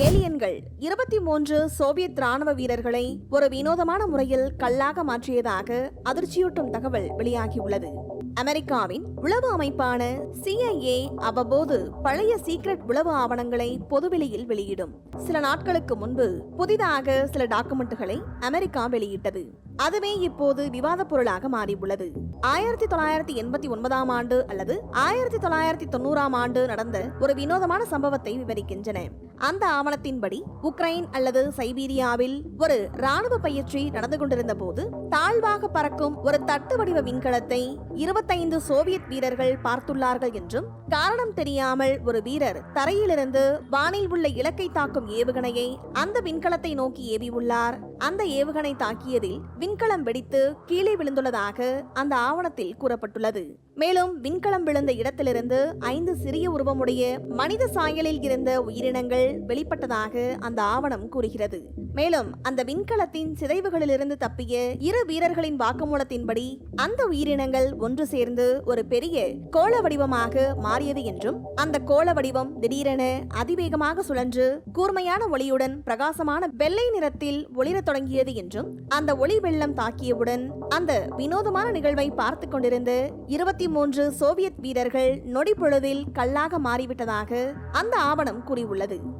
ஏலியன்கள் இருபத்தி மூன்று சோவியத் ராணுவ வீரர்களை ஒரு வினோதமான முறையில் கல்லாக மாற்றியதாக அதிர்ச்சியூட்டும் தகவல் வெளியாகியுள்ளது. அமெரிக்காவின் உளவு அமைப்பான சிஐஏ அவ்வப்போது பழைய சீக்ரெட் உளவு ஆவணங்களை பொதுவெளியில் வெளியிடும். சில நாட்களுக்கு முன்பு புதிதாக சில டாக்குமெண்ட்டுகளை அமெரிக்கா வெளியிட்டது. அதுவே இப்போது விவாத பொருளாக மாறியுள்ளது. ஆயிரத்தி தொள்ளாயிரத்தி எண்பத்தி ஒன்பதாம் ஆண்டு அல்லது ஆயிரத்தி தொள்ளாயிரத்தி தொண்ணூறாம் ஆண்டு நடந்த ஒரு வினோதமான சம்பவத்தை விவரிக்கின்றன. அந்த ஆவணத்தின்படி உக்ரைன் அல்லது சைபீரியாவில் ஒரு ராணுவ பயிற்சி நடந்து கொண்டிருந்த போது தாழ்வாக பறக்கும் ஒரு தட்டு வடிவ விண்கலத்தை இருபத்தைந்து சோவியத் வீரர்கள் பார்த்துள்ளார்கள் என்றும் காரணம் தெரியாமல் ஒரு வீரர் தரையிலிருந்து வானில் உள்ள இலக்கை தாக்கும் ஏவுகணையை அந்த விண்கலத்தை நோக்கி ஏவியுள்ளார். அந்த ஏவுகணை தாக்கியதில் விண்கலம் வெடித்து கீழே விழுந்துள்ளதாக அந்த ஆவணத்தில் கூறப்பட்டுள்ளது. மேலும் விண்கலம் விழுந்த இடத்திலிருந்து ஐந்து சிறிய உருவமுடைய மனித சாயலில் இருந்த உயிரினங்கள் வெளிப்பட்டதாக அந்த ஆவணம் கூறுகிறது. மேலும் அந்த விண்கலத்தின் சிதைவுகளிலிருந்து தப்பிய இரு வீரர்களின் வாக்குமூலத்தின்படி அந்த உயிரினங்கள் ஒன்று சேர்ந்து ஒரு பெரிய கோள வடிவமாக மாறியது என்றும் அந்த கோள வடிவம் திடீரென அதிவேகமாக சுழன்று கூர்மையான ஒளியுடன் பிரகாசமான வெள்ளை நிறத்தில் ஒளிரத் தொடங்கியது என்றும் அந்த ஒளி வெள்ளம் தாக்கியவுடன் அந்த வினோதமான நிகழ்வை பார்த்து கொண்டிருந்த இருபத்தி மூன்று சோவியத் வீரர்கள் நொடி பொழுதில் கல்லாக மாறிவிட்டதாக அந்த ஆவணம் கூறியுள்ளது.